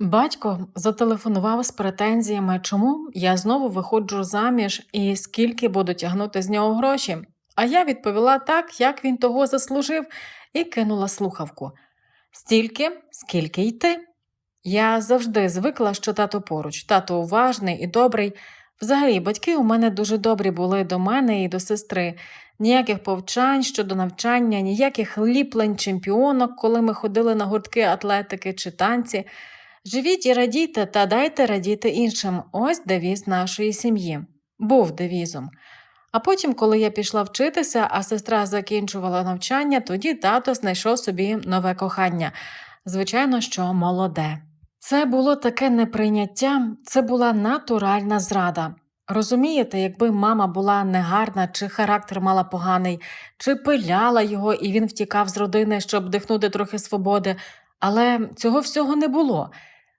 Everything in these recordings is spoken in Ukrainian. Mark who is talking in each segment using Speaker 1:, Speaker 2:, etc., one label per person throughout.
Speaker 1: Батько зателефонував з претензіями, чому я знову виходжу заміж і скільки буду тягнути з нього гроші. А я відповіла так, як він того заслужив, і кинула слухавку. Стільки, скільки й ти. Я завжди звикла, що тато поруч, тато уважний і добрий. Взагалі, батьки у мене дуже добрі були до мене і до сестри. Ніяких повчань щодо навчання, ніяких ліплень чемпіонок, коли ми ходили на гуртки атлетики чи танці. Живіть і радійте та дайте радіти іншим. Ось девіз нашої сім'ї. Був девізом. А потім, коли я пішла вчитися, а сестра закінчувала навчання, тоді тато знайшов собі нове кохання. Звичайно, що молоде. Це було таке неприйняття, це була натуральна зрада. Розумієте, якби мама була негарна, чи характер мала поганий, чи пиляла його, і він втікав з родини, щоб дихнути трохи свободи, але цього всього не було.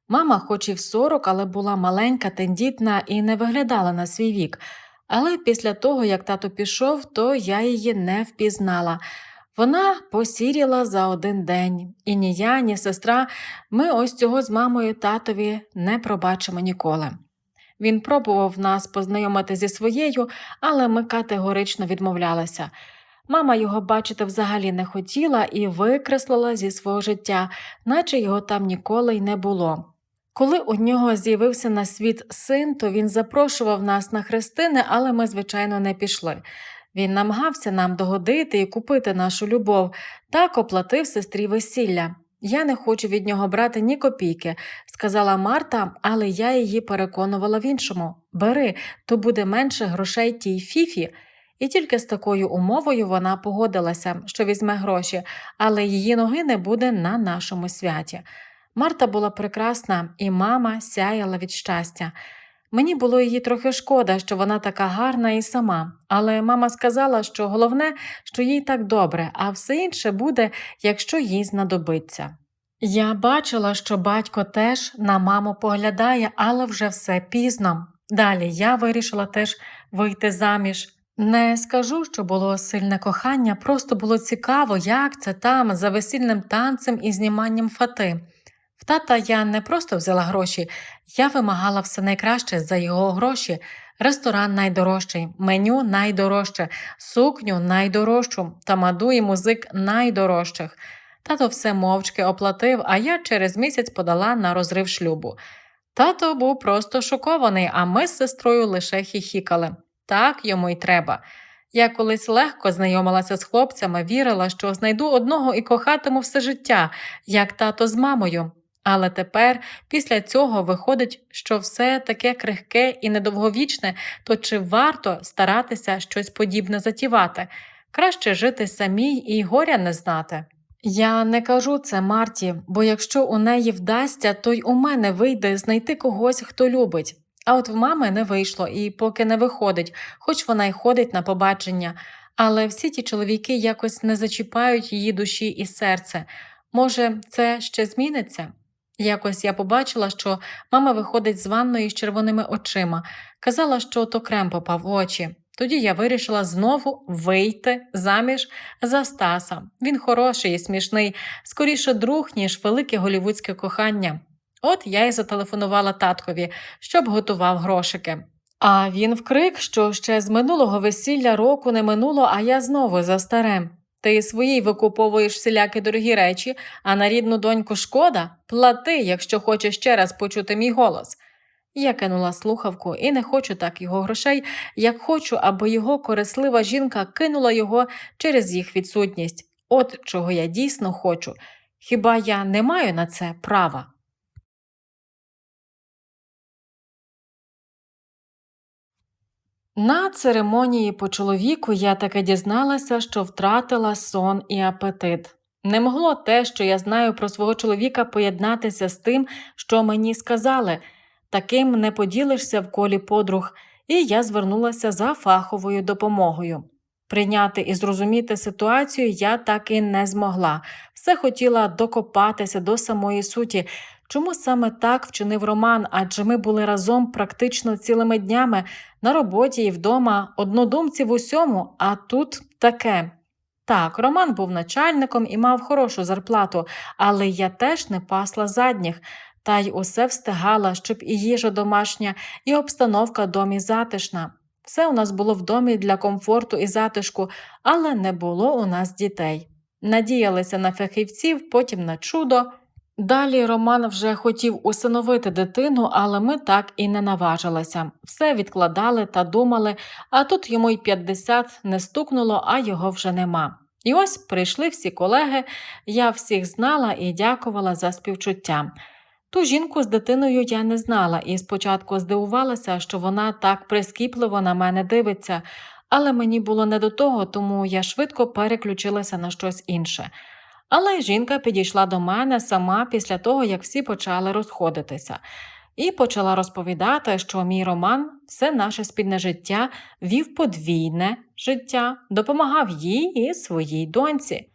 Speaker 1: Мама, хоч і в 40, але була маленька, тендітна і не виглядала на свій вік. Але після того, як тато пішов, то я її не впізнала. Вона посіріла за один день, і ні я, ні сестра, ми ось цього з мамою татові не пробачимо ніколи. Він пробував нас познайомити зі своєю, але ми категорично відмовлялися. Мама його бачити взагалі не хотіла і викреслила зі свого життя, наче його там ніколи й не було. Коли у нього з'явився на світ син, то він запрошував нас на хрестини, але ми, звичайно, не пішли. Він намагався нам догодити і купити нашу любов, так оплатив сестрі весілля. Я не хочу від нього брати ні копійки, сказала Марта, але я її переконувала в іншому бери, то буде менше грошей тій фіфі. І тільки з такою умовою вона погодилася, що візьме гроші, але її ноги не буде на нашому святі. Марта була прекрасна, і мама сяяла від щастя. Мені було її трохи шкода, що вона така гарна і сама, але мама сказала, що головне, що їй так добре, а все інше буде, якщо їй знадобиться. Я бачила, що батько теж на маму поглядає, але вже все пізно. Далі я вирішила теж вийти заміж. Не скажу, що було сильне кохання, просто було цікаво, як це там, за весільним танцем і зніманням фати. В тата я не просто взяла гроші, я вимагала все найкраще за його гроші. Ресторан найдорожчий, меню найдорожче, сукню найдорожчу, тамаду і музик найдорожчих. Тато все мовчки оплатив, а я через місяць подала на розрив шлюбу. Тато був просто шокований, а ми з сестрою лише хіхікали. Так йому й треба. Я колись легко знайомилася з хлопцями, вірила, що знайду одного і кохатиму все життя, як тато з мамою. Але тепер, після цього, виходить, що все таке крихке і недовговічне, то чи варто старатися щось подібне затівати? Краще жити самій і горя не знати. Я не кажу це Марті, бо якщо у неї вдасться, то й у мене вийде знайти когось, хто любить. А от в мами не вийшло і поки не виходить, хоч вона й ходить на побачення. Але всі ті чоловіки якось не зачіпають її душі і серце. Може, це ще зміниться? Якось я побачила, що мама виходить з ванної з червоними очима, казала, що то крем попав в очі. Тоді я вирішила знову вийти заміж за Стаса. Він хороший і смішний, скоріше друг, ніж велике голівудське кохання. От я й зателефонувала таткові, щоб готував грошики. А він вкрик, що ще з минулого весілля року не минуло, а я знову за старем. Ти своїй викуповуєш всілякі дорогі речі, а на рідну доньку шкода плати, якщо хочеш ще раз почути мій голос. Я кинула слухавку і не хочу так його грошей, як хочу, аби його корислива жінка кинула його через їх відсутність. От чого я дійсно хочу. Хіба я не маю на це права? На церемонії по чоловіку я таки дізналася, що втратила сон і апетит. Не могло те, що я знаю про свого чоловіка, поєднатися з тим, що мені сказали. Таким не поділишся в колі подруг, і я звернулася за фаховою допомогою. Прийняти і зрозуміти ситуацію я так і не змогла. Все хотіла докопатися до самої суті. Чому саме так вчинив Роман? Адже ми були разом практично цілими днями на роботі і вдома, однодумці в усьому, а тут таке. Так, Роман був начальником і мав хорошу зарплату, але я теж не пасла задніх. та й усе встигала, щоб і їжа домашня, і обстановка в домі затишна. Все у нас було в домі для комфорту і затишку, але не було у нас дітей. Надіялися на фахівців, потім на чудо. Далі Роман вже хотів усиновити дитину, але ми так і не наважилися. Все відкладали та думали, а тут йому й 50 не стукнуло, а його вже нема. І ось прийшли всі колеги, я всіх знала і дякувала за співчуття. Ту жінку з дитиною я не знала і спочатку здивувалася, що вона так прискіпливо на мене дивиться, але мені було не до того, тому я швидко переключилася на щось інше. Але жінка підійшла до мене сама після того, як всі почали розходитися, і почала розповідати, що мій роман все наше спільне життя вів подвійне життя, допомагав їй і своїй доньці.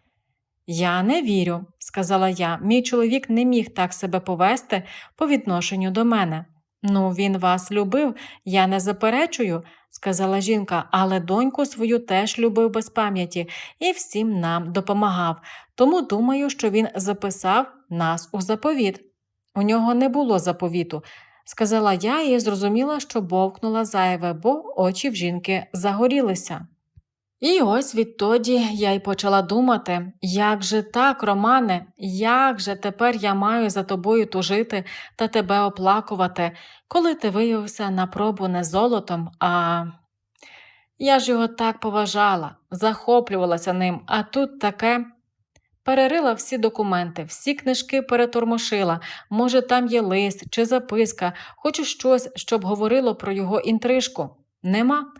Speaker 1: Я не вірю, сказала я. Мій чоловік не міг так себе повести по відношенню до мене. Ну, він вас любив, я не заперечую, сказала жінка, але доньку свою теж любив без пам'яті і всім нам допомагав. Тому думаю, що він записав нас у заповіт. У нього не було заповіту, сказала я і зрозуміла, що бовкнула зайве, бо очі в жінки загорілися. І ось відтоді я й почала думати, як же так, Романе, як же тепер я маю за тобою тужити та тебе оплакувати, коли ти виявився на пробу не золотом, а. Я ж його так поважала, захоплювалася ним, а тут таке. Перерила всі документи, всі книжки перетормошила. Може, там є лист чи записка, хочу щось, щоб говорило про його інтрижку. Нема.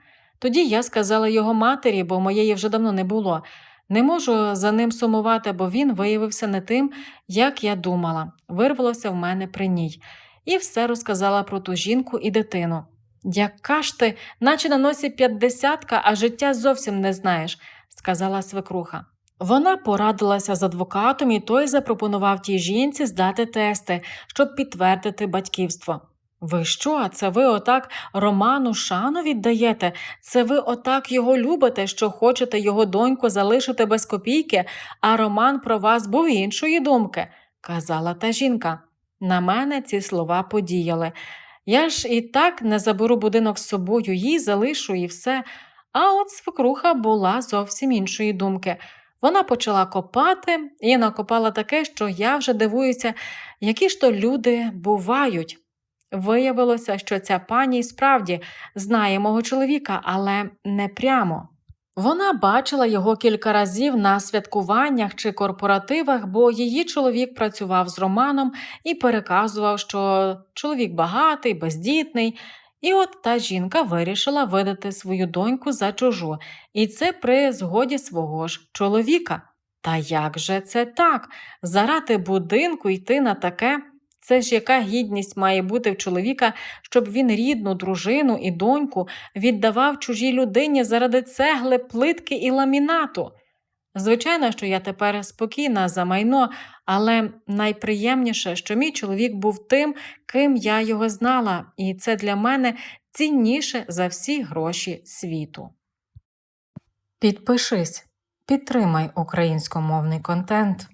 Speaker 1: Тоді я сказала його матері, бо моєї вже давно не було. Не можу за ним сумувати, бо він виявився не тим, як я думала, вирвалося в мене при ній, і все розказала про ту жінку і дитину. Яка ж ти, наче на носі п'ятдесятка, а життя зовсім не знаєш, сказала свекруха. Вона порадилася з адвокатом, і той запропонував тій жінці здати тести, щоб підтвердити батьківство. Ви що, це ви отак Роману шану віддаєте? Це ви отак його любите, що хочете його доньку залишити без копійки, а Роман про вас був іншої думки, казала та жінка. На мене ці слова подіяли. Я ж і так не заберу будинок з собою, їй залишу і все. А от свекруха була зовсім іншої думки. Вона почала копати і накопала таке, що я вже дивуюся, які ж то люди бувають. Виявилося, що ця пані справді знає мого чоловіка, але не прямо. Вона бачила його кілька разів на святкуваннях чи корпоративах, бо її чоловік працював з Романом і переказував, що чоловік багатий, бездітний. І от та жінка вирішила видати свою доньку за чужу, і це при згоді свого ж чоловіка. Та як же це так? Заради будинку йти на таке? Це ж яка гідність має бути в чоловіка, щоб він рідну дружину і доньку віддавав чужій людині заради цегли, плитки і ламінату? Звичайно, що я тепер спокійна за майно, але найприємніше, що мій чоловік був тим, ким я його знала, і це для мене цінніше за всі гроші світу. Підпишись, підтримай українськомовний контент.